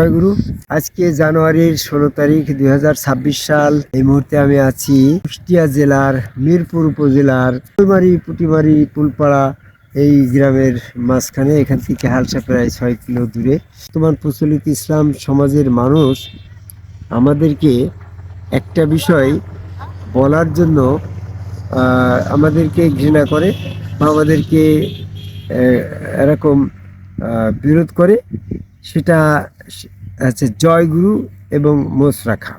জয়গুরু আজকে জানুয়ারির ষোলো তারিখ দু হাজার ছাব্বিশ সাল। এই মুহূর্তে আমি আছি কুষ্টিয়া জেলার মিরপুর উপজেলার পুটিমারি পুটিমারি পুলপাড়া এই গ্রামের মাঝখানে। এখান থেকে হালসা প্রায় ছয় কিলো দূরে। বর্তমান প্রচলিত ইসলাম সমাজের মানুষ আমাদেরকে একটা বিষয় বলার জন্য আমাদেরকে ঘৃণা করে বা আমাদেরকে এরকম বিরোধ করে। সেটা আছে জয়গুরু এবং মোচ রাখা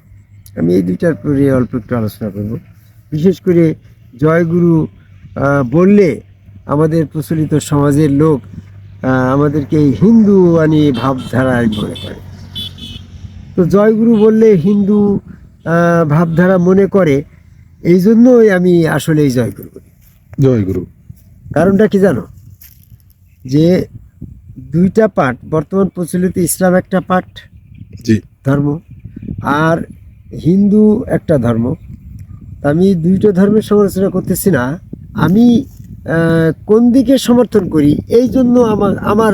আমি এই দুইটার পরে অল্প একটু আলোচনা করব। বিশেষ করে জয়গুরু বললে আমাদের প্রচলিত সমাজের লোক আমাদেরকে হিন্দু আনি ভাবধারায় মনে করে। তো জয়গুরু বললে হিন্দু ভাবধারা মনে করে এই জন্যই আমি আসলে এই জয়গুরু বলি। জয় গুরু কারণটা কি জানো? যে দুইটা পাঠ বর্তমান প্রচলিত ইসলাম একটা পাঠ ধর্ম আর হিন্দু একটা ধর্ম। আমি দুইটা ধর্মের সমালোচনা করতেছি না। আমি কোন দিকে সমর্থন করি এই জন্য আমার আমার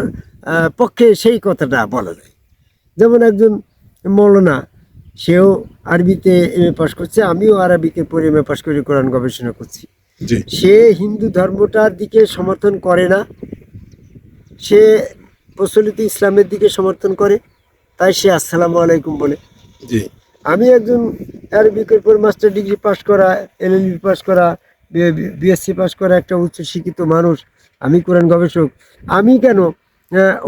পক্ষে সেই কথাটা বলা যায়। যেমন একজন মৌলানা সেও আরবিতে এম এ পাস করছে আমিও আরবিতে পড়ে এম এ পাস করে কোরআন গবেষণা করছি। সে হিন্দু ধর্মটার দিকে সমর্থন করে না সে প্রচলিত ইসলামের দিকে সমর্থন করে তাই সে আসসালামু আলাইকুম বলে। জি। আমি একজন অ্যারবিকের পর মাস্টার ডিগ্রি পাস করা এলএলবি পাস করা বিএসসি পাস করা একটা উচ্চ শিক্ষিত মানুষ আমি কোরআন গবেষক। আমি কেন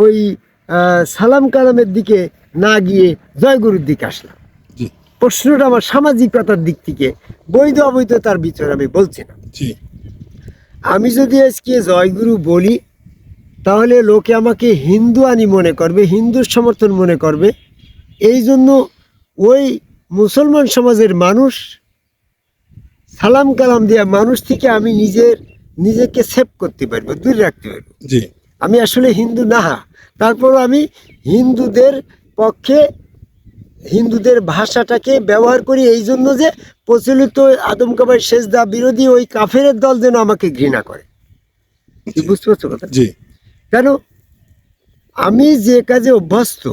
ওই সালাম কালামের দিকে না গিয়ে জয়গুরুর দিকে আসলাম? জি। প্রশ্নটা আমার সামাজিকতার দিক থেকে বৈধ অবৈধ তার বিচার আমি বলছি না। জি। আমি যদি আজকে জয়গুরু বলি তাহলে লোকে আমাকে হিন্দু আনি মনে করবে হিন্দুর সমর্থন মনে করবে। এই জন্য ওই মুসলমান সমাজের মানুষ সালাম কালাম দেওয়া মানুষ থেকে আমি নিজের নিজেকে সেভ করতে পারব দূরে রাখতে পারব। জি। আমি আসলে হিন্দু না তারপর আমি হিন্দুদের পক্ষে হিন্দুদের ভাষাটাকে ব্যবহার করি এই জন্য যে প্রচলিত আদম কাবার সেজদা বিরোধী ওই কাফের দল যেন আমাকে ঘৃণা করে। বুঝতে পারছ কথা? জি। কেন? আমি যে কাজে অভ্যস্ত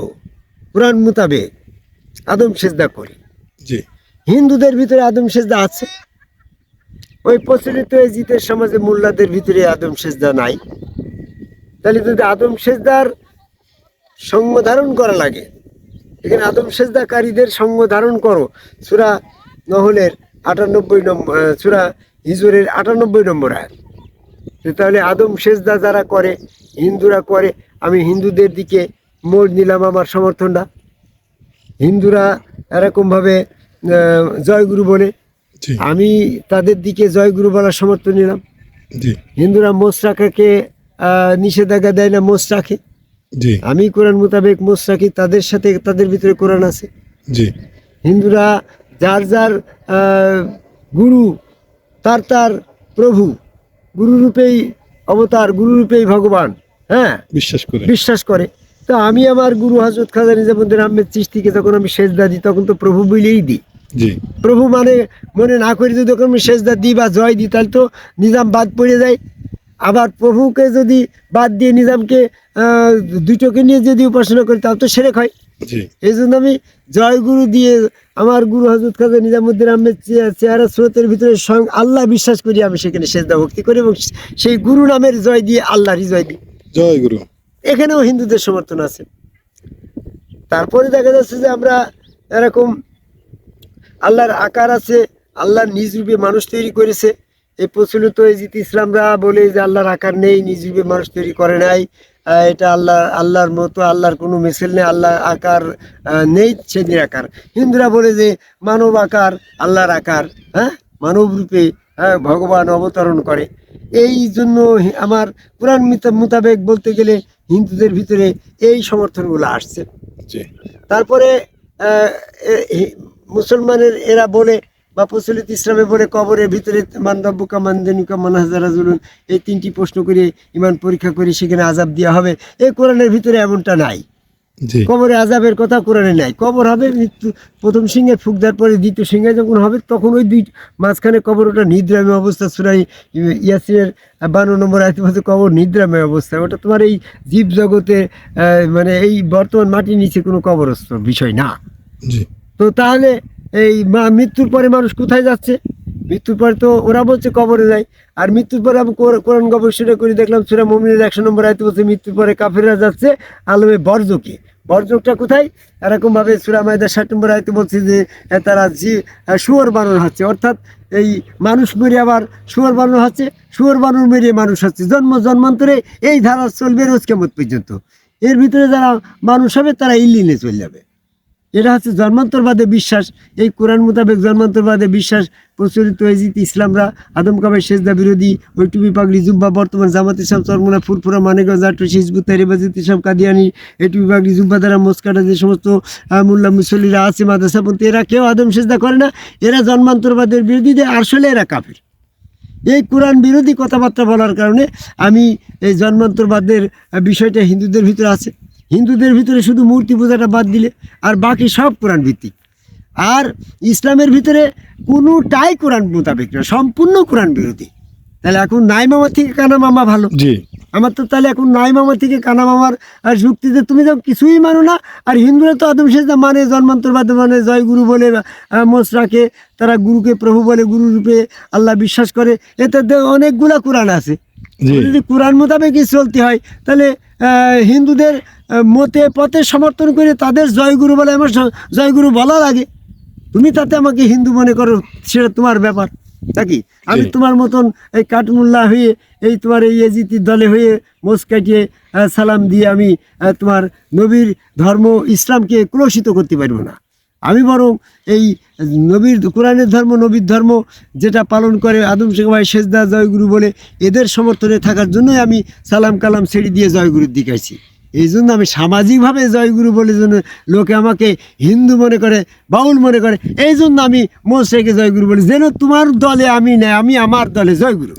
কোরআন মোতাবেক আদম সেজদা করি। জি। হিন্দুদের ভিতরে আদম সেজদা আছে। ওই প্রচলিত জিতের সমাজে মোল্লাদের ভিতরে আদম সেজদা নাই। তাহলে যদি আদম সেজদার সঙ্গ ধারণ করা লাগে এখানে আদম সেজদাকারীদের সঙ্গ ধারণ করো। সুরা নহলের আটানব্বই নম্বর সুরা হিজুরের আটানব্বই নম্বর আয়াত। তাহলে আদম সেজদা যারা করে হিন্দুরা করে আমি হিন্দুদের দিকে মোড় নিলাম আমার সমর্থনটা। হিন্দুরা এরকমভাবে জয়গুরু বলে। আমি তাদের দিকে জয়গুরু বলার সমর্থন নিলাম। হিন্দুরা মোষ রাখাকে নিষেধাজ্ঞা দেয় না মোষ রাখে আমি কোরআন মোতাবেক মোষ রাখি তাদের সাথে তাদের ভিতরে কোরআন আছে। হিন্দুরা যার যার গুরু তার তার প্রভু গুরুরূপেই অবতার গুরুরূপেই ভগবান হ্যাঁ? বিশ্বাস করে। বিশ্বাস করে। তো আমি আমার গুরু হজরত খাজা নিজামুদ্দিন আহমেদ চিস্তিকে যখন আমি সেজদা দিই তখন তো প্রভু বলেই দিই। প্রভু মানে মনে না করি যদি আমি সেজদা দিই বা জয় দিই তাহলে তো নিজাম বাদ পড়ে যায়। আবার প্রভুকে যদি বাদ দিয়ে নিজামকে দুটোকে নিয়ে যদি উপাসনা করি তাহলে তো সেরেক হয়। এই জন্য আমি জয় গুরু দিয়ে আমার গুরু হজরত খাজা নিজামুদ্দিন আহমেদ চেহারা স্রোতের ভিতরে স্বয়ং আল্লাহ বিশ্বাস করি আমি সেখানে সেজদা ভক্তি করি এবং সেই গুরু নামের জয় দিয়ে আল্লাহরই জয় দিই। জয় গুরু। এখানেও হিন্দুদের সমর্থন আছে। তারপরে দেখা যাচ্ছে যে আমরা এরকম আল্লাহর আকার আছে আল্লাহর নিজ রূপে মানুষ তৈরি করেছে। এই প্রচলিত ইসলামরা বলে যে আল্লাহর আকার নেই নিজ রূপে মানুষ তৈরি করে নাই। এটা আল্লাহ আল্লাহর মতো আল্লাহর কোনো মিছিল নেই আল্লাহ আকার নেই সে নিরাকার হিন্দুরা বলে যে মানব আকার আল্লাহর আকার হ্যাঁ? মানব রূপে হ্যাঁ ভগবান অবতরণ করে। এই জন্য আমার পুরাণ মোতাবেক বলতে গেলে হিন্দুদের ভিতরে এই সমর্থনগুলো আসছে। তারপরে মুসলমানের এরা বলে বা প্রচলিত ইসলামে বলে কবরের ভিতরে মানদাব্বুকা মানদানিকা মানহাজারা জুলুন এই তিনটি প্রশ্ন করে ইমান পরীক্ষা করে সেখানে আজাব দেওয়া হবে। এই কোরআনের ভিতরে এমনটা নাই। কবরে আজাবের কথা কোরআনে নাই। কবর হবে মৃত্যু প্রথম সিংহে ফুক দেওয়ার পরে দ্বিতীয় সিংহে যখন হবে তখন ওই দুই মাঝখানে কবর ওটা নিদ্রাময় অবস্থা সুরাই ইয়াসিনের বান্ন নম্বর আয়তে কবর নিদ্রাময় অবস্থা। ওটা তোমার এই জীব জগতে আহ, মানে এই বর্তমান মাটির নিচে কোনো কবরস্থ বিষয় না। তো তাহলে এই মৃত্যুর পরে মানুষ কোথায় যাচ্ছে? মৃত্যুর পরে তো ওরা বলছে কবরে যায়। আর মৃত্যুর পরে আমি কোর- কোরআন গবেষণা করে দেখলাম সুরা মমিনের একশো নম্বর আয়তে বলছে মৃত্যুর পরে কাফেররা যাচ্ছে আলমে বর্জকে। বর্জকটা কোথায়? এরকমভাবে সুরা মায়দা ষাট নম্বর আয়তে বলছে যে তারা আহ, শুয়োর বানর হচ্ছে। অর্থাৎ এই মানুষ মেরে আবার শুয়োর বানানো হচ্ছে শুয়োর বানর মেরে মানুষ হচ্ছে। জন্ম জন্মান্তরে এই ধারা চলবে রোজ কেমন পর্যন্ত। এর ভিতরে যারা মানুষ হবে তারা ইল্লিনে চলে যাবে। এটা হচ্ছে জন্মান্তরবাদে বিশ্বাস, এই কোরআন মোতাবেক জন্মান্তরবাদে বিশ্বাস প্রচলিত হয়েছে ইসলামরা আদম কাবাই সেজদা বিরোধী ওই টুপি পাগড়ি জুব্বা বর্তমান জামাত ইসলাম, চরমোনা, ফুরফুরা, মানিকগঞ্জ আটু হিজবুত তারিবাজিত ইসলাম, কাদিয়ানি এই টুপি পাগড়ি জুব্বা দ্বারা মোসকাটা যে সমস্ত মোল্লা মুসল্লিরা আছে মাদ্রাসাপন্থী এরা কেউ আদম সেজদা করে না। এরা জন্মান্তরবাদের বিরোধীদের আসলে এরা কাফের। এই কোরআন বিরোধী কথাবার্তা বলার কারণে আমি এই জন্মান্তরবাদের বিষয়টা হিন্দুদের ভিতরে আছে। হিন্দুদের ভিতরে শুধু মূর্তি পূজাটা বাদ দিলে আর বাকি সব কোরআন ভিত্তিক আর ইসলামের ভিতরে কোনোটাই কোরআন মোতাবেক না সম্পূর্ণ কোরআন বিরোধী। তাহলে এখন নাই মামা থেকে কানা মামা ভালো। জি। আমার তো তাহলে এখন নাই মামা থেকে কানা মামার আর যুক্তিতে তুমি তো কিছুই মানো না আর হিন্দুরা তো আদম সেজদা মানে জন্মান্তরবাদ মানে জয় গুরু বলে রাখে তারা গুরুকে প্রভু বলে গুরু রূপে আল্লাহ বিশ্বাস করে। এতে অনেকগুলা কোরআন আছে। যদি কোরআন মোতাবেকই চলতে হয় তাহলে হিন্দুদের মতে পথে সমর্থন করে তাদের জয়গুরু বলে আমার জয়গুরু বলা লাগে। তুমি তাতে আমাকে হিন্দু মনে করো সেটা তোমার ব্যাপার। নাকি? আমি তোমার মতন এই কাটমুল্লা হয়ে এই তোমার এই এজিতির দলে হয়ে মোস কাটিয়ে সালাম দিয়ে আমি তোমার নবীর ধর্ম ইসলামকে ক্লোষিত করতে পারব না। আমি বরং এই নবীর কোরআনের ধর্ম, নবীর ধর্ম যেটা পালন করে আদম ভাই সেজদা, জয়গুরু বলে, এদের সমর্থনে থাকার জন্যই আমি সালাম কালাম ছেড়ে দিয়ে জয়গুরুর দিকে আছি এই জন্য আমি সামাজিকভাবে জয়গুরু বলে জন্য লোকে আমাকে হিন্দু মনে করে, বাউল মনে করে, এই জন্য আমি মোশেকে জয়গুরু বলি, যেন তোমার দলে আমি নেই, আমি আমার দলে জয়গুরু।